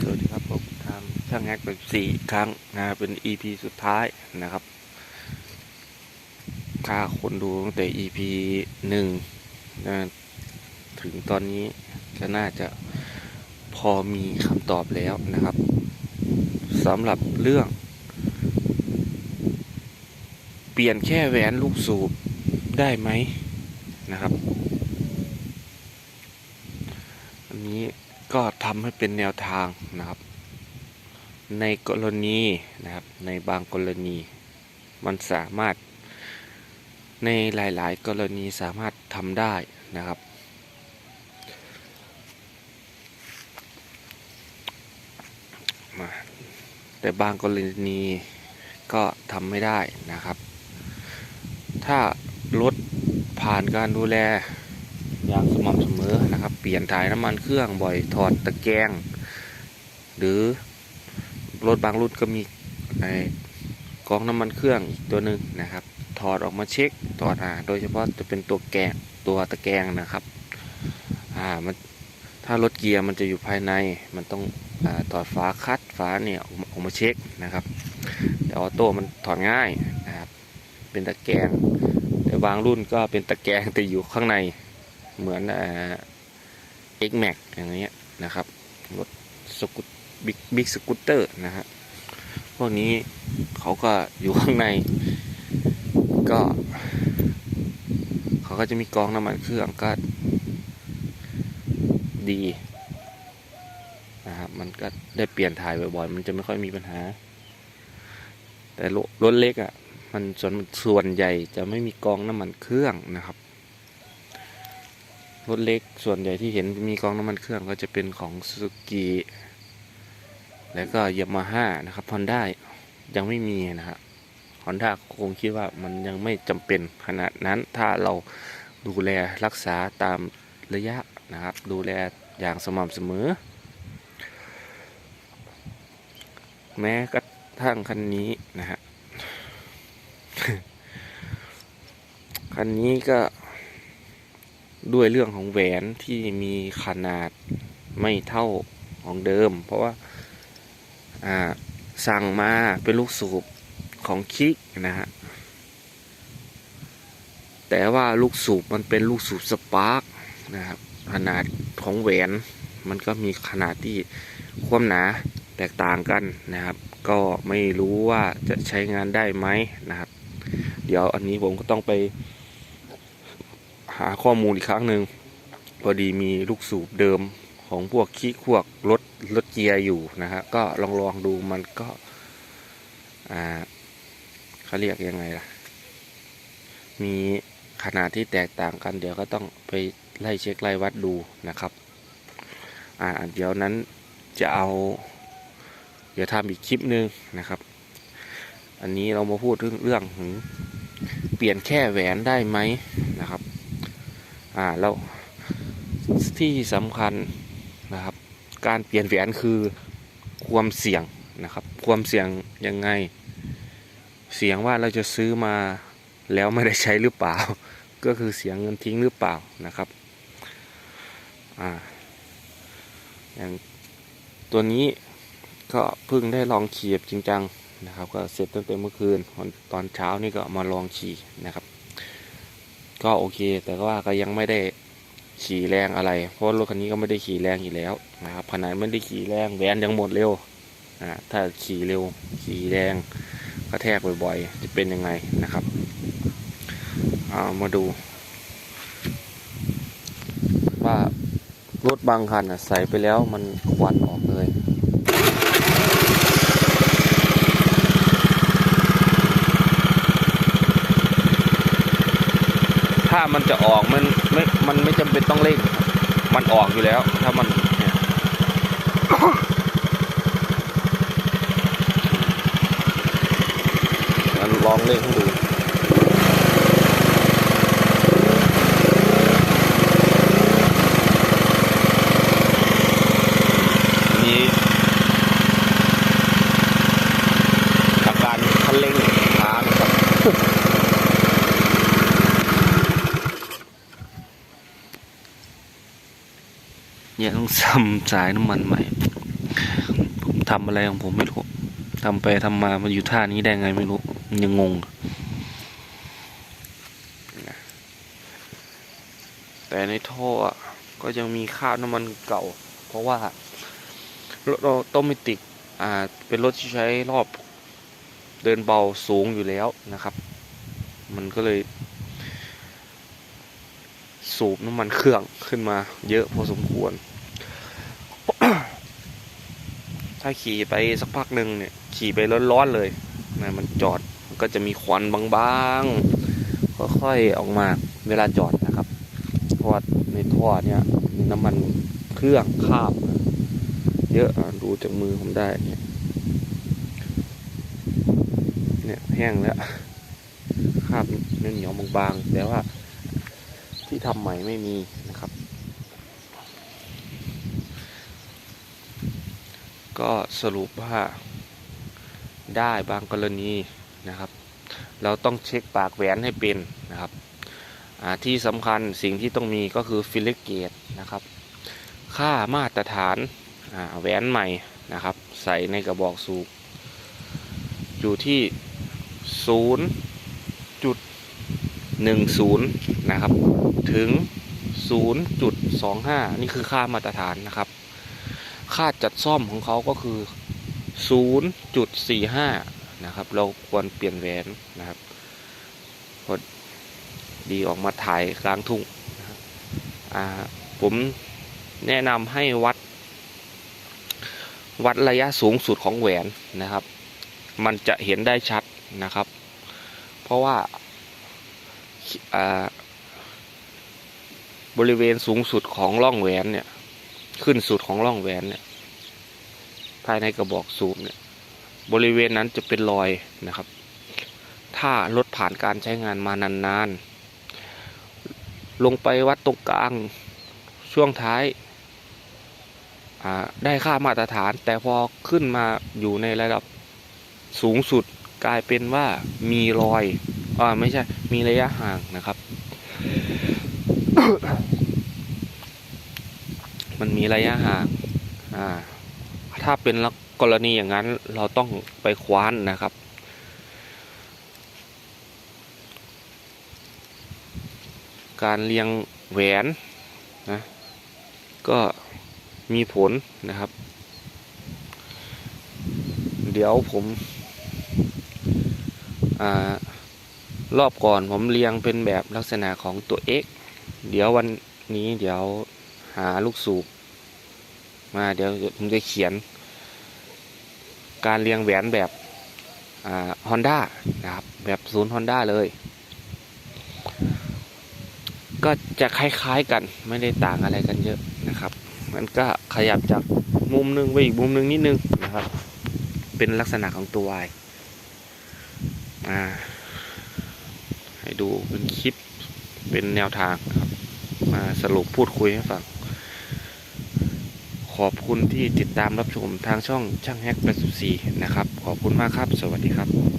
สวัสดีครับผมทำช่างแฮกเป็นสี่ครั้งนะเป็น EP สุดท้ายนะครับ ค่าคนดูตั้งแต่ EP หนึ่งนะถึงตอนนี้ก็น่าจะพอมีคำตอบแล้วนะครับสำหรับเรื่อง เปลี่ยนแค่แหวนลูกสูบได้ไหมนะครับ อันนี้ ก็ทำให้เป็นแนวทางนะครับ ในกรณีนะครับ ในบางกรณี มันสามารถ ในหลาย ๆ กรณีสามารถทำได้นะครับ มาแต่บางกรณีก็ทำไม่ได้นะครับ ถ้ารถผ่านการดูแล อย่างสม่ำเสมอนะครับ เปลี่ยนถ่ายน้ำมันเครื่องบ่อยถอดตะแกรงหรือรถบางรุ่นก็มีไอ้กองน้ำมันเครื่องอีกตัวหนึ่งนะครับ ถอดออกมาเช็คถอดอ่าโดยเฉพาะจะเป็นตัวแกงตัวตะแกรงนะครับอ่ามันถ้ารถเกียร์มันจะอยู่ภายในมันต้องอถอดฝาคัดฝาเนี่ยออกมาออกมาเช็คนะครับแต่ออโต้มันถอดง่ายนะครับเป็นตะแกรงแต่บางรุ่นก็เป็นตะแกรงแต่อยู่ข้างใน เหมือนเอ็กแม็กอย่างเงี้ยนะครับรถสกุตบิ๊กบิ๊กสกูตเตอร์นะฮะพวกนี้เขาก็อยู่ข้างใน ก็ เขาก็จะมีกองน้ำมันเครื่องก็ดีนะครับมันก็ได้เปลี่ยนถ่ายบ่อยๆ มันจะไม่ค่อยมีปัญหา แต่รถรถเล็กอะ่ะ มันส่วนส่วนใหญ่จะไม่มีกองน้ำมันเครื่องนะครับ รถเล็กส่วนใหญ่ที่เห็นมีกองน้ำมันเครื่องก็จะเป็นของซูกิแล้วก็ยามาฮ่านะครับฮอนด้ายังไม่มีนะครับฮอนด้าคงคิดว่ามันยังไม่จำเป็นขนาดนั้นถ้าเราดูแลรักษาตามระยะนะครับ ดูแลอย่างสม่ำเสมอ แม้กระทั่งคันนี้นะฮะคันนี้ก็ ด้วยเรื่องของแหวนที่มีขนาดไม่เท่าของเดิม เพราะว่าสั่งมาเป็นลูกสูบของคิกนะฮะแต่ว่าลูกสูบมันเป็นลูกสูบสปาร์กนะครับขนาดของแหวนมันก็มีขนาดที่ความหนาแตกต่างกันนะครับ ก็ไม่รู้ว่าจะใช้งานได้ไหมนะครับ เดี๋ยวอันนี้ผมก็ต้องไป หาข้อมูลอีกครั้งหนึ่งพอดีมีลูกสูบเดิมของพวกขี้พวกรถรถเกียร์อยู่นะฮะก็ลองลองดูมันก็อ่าเขาเรียกยังไงล่ะ มีขนาดที่แตกต่างกันเดี๋ยวก็ต้องไปไล่เช็คไล่วัดดูนะครับอ่าเดี๋ยวนั้นจะเอา เดี๋ยวทำอีกคลิปหนึ่งนะครับ อันนี้เรามาพูดเรื่องเรื่องถึงเปลี่ยนแค่แหวนได้ไหมนะครับ อ่าแล้วที่สำคัญนะครับ การเปลี่ยนแหวนคือความเสี่ยงนะครับ ความเสี่ยงยังไง เสี่ยงว่าเราจะซื้อมาแล้วไม่ได้ใช้หรือเปล่า ก็คือเสียงเงินทิ้งหรือเปล่านะครับอ่าอย่างตัวนี้ก็เพิ่งได้ลองขี่แบจริงจังนะครับ ก็เสร็จตั้งแต่เมื่อคืนตอนเช้านี่ก็มาลองขี่นะครับ ก็โอเค แต่ว่าก็ยังไม่ได้ขี่แรงอะไร เพราะรถคันนี้ก็ไม่ได้ขี่แรงอยู่แล้วนะครับขนาดไม่ได้ขี่แรงแวนยังหมดเร็วอ่าถ้าขี่เร็วขี่แรงกระแทกบ่อยๆ จะเป็นยังไงนะครับเอามาดู ว่ารถบางคันใส่ไปแล้วมันควันออกเลย มันจะออกมันไม่มันไม่จำเป็นต้องเร่งมันออกอยู่แล้ว ถ้ามันเนี่ยงั้นลองเร่งให้ดู นี้อาการคันเร่งค้างครับ เนี่ย ต้องซ้ำสายน้ำมันใหม่ ผมทำอะไรของผมไม่รู้ทำไปทำมามันอยู่ท่านี้ได้ไงไม่รู้ยังงง แต่ในท่ออะก็ยังมีคราบน้ำมันเก่า เพราะว่ารถโตเมติกอ่าเป็นรถที่ใช้รอบเดินเบาสูงอยู่แล้วนะครับ มันก็เลย สูบน้ำมันเครื่องขึ้นมาเยอะพอสมควร ถ้าขี่ไปสักพักหนึ่งเนี่ยขี่ไปร้อนๆเลยนะมันจอดมันก็จะมีควันบางๆค่อยๆออกมาเวลาจอดนะครับเพราะในท่อเนี่ยมีน้ำมันเครื่องคาบ เยอะดูจากมือผมได้เนี่ยเนี่ยแห้งแล้วคาบเนื้อเหนียวบางๆแต่ว่าที่ทำใหม่ไม่มีนะครับ ก็สรุปว่าได้บางกรณีนะครับ เราต้องเช็คปากแหวนให้เป็นนะครับที่สำคัญสิ่งที่ต้องมีก็คือฟิลเลเกตนะครับ ค่ามาตรฐานแหวนใหม่นะครับ ใส่ในกระบอกสูบอยู่ที่ 0.10 นะครับ ถึง 0.25 นี่คือค่ามาตรฐานนะครับ ค่าจัดซ่อมของเขาก็คือ 0.45 นะครับ เราควรเปลี่ยนแหวนนะครับดีออกมาถ่ายกลางทุ่งนะครับผมแนะนำให้วัด วัดระยะสูงสุดของแหวนนะครับ มันจะเห็นได้ชัดนะครับ เพราะว่าบริเวณสูงสุดของร่องแหวนเนี่ย ขึ้นสุดของร่องแหวนเนี่ยภายในกระบอกสูบเนี่ย บริเวณนั้นจะเป็นรอยนะครับ ถ้ารถผ่านการใช้งานมานานๆ ลงไปวัดตรงกลางช่วงท้ายได้ค่ามาตรฐาน แต่พอขึ้นมาอยู่ในระดับสูงสุดกลายเป็นว่ามีรอยอ่าไม่ใช่ มีระยะห่างนะครับ มันมีระยะห่างอ่าถ้าเป็นกรณีอย่างนั้นเราต้องไปคว้านนะครับ การเรียงแหวนนะก็มีผลนะครับ เดี๋ยวผมอรอบก่อนผมเรียงเป็นแบบลักษณะของตัว X เดี๋ยววันนี้เดี๋ยว หาลูกสูบมาเดี๋ยวผมจะเขียน การเรียงแหวนแบบฮอนด้านะครับ แบบศูนย์ฮอนด้าเลย ก็จะคล้ายๆกันไม่ได้ต่างอะไรกันเยอะนะครับ มันก็ขยับจากมุมหนึงไปอีกมุมหนึงนิดนึงนะครับ เป็นลักษณะของตัว Y อ่าให้ดูเป็นคลิปเป็นแนวทางครับ มาสรุปพูดคุยให้ฟัง ขอบคุณที่ติดตามรับชมทางช่องช่างแฮก84นะครับ ขอบคุณมากครับ สวัสดีครับ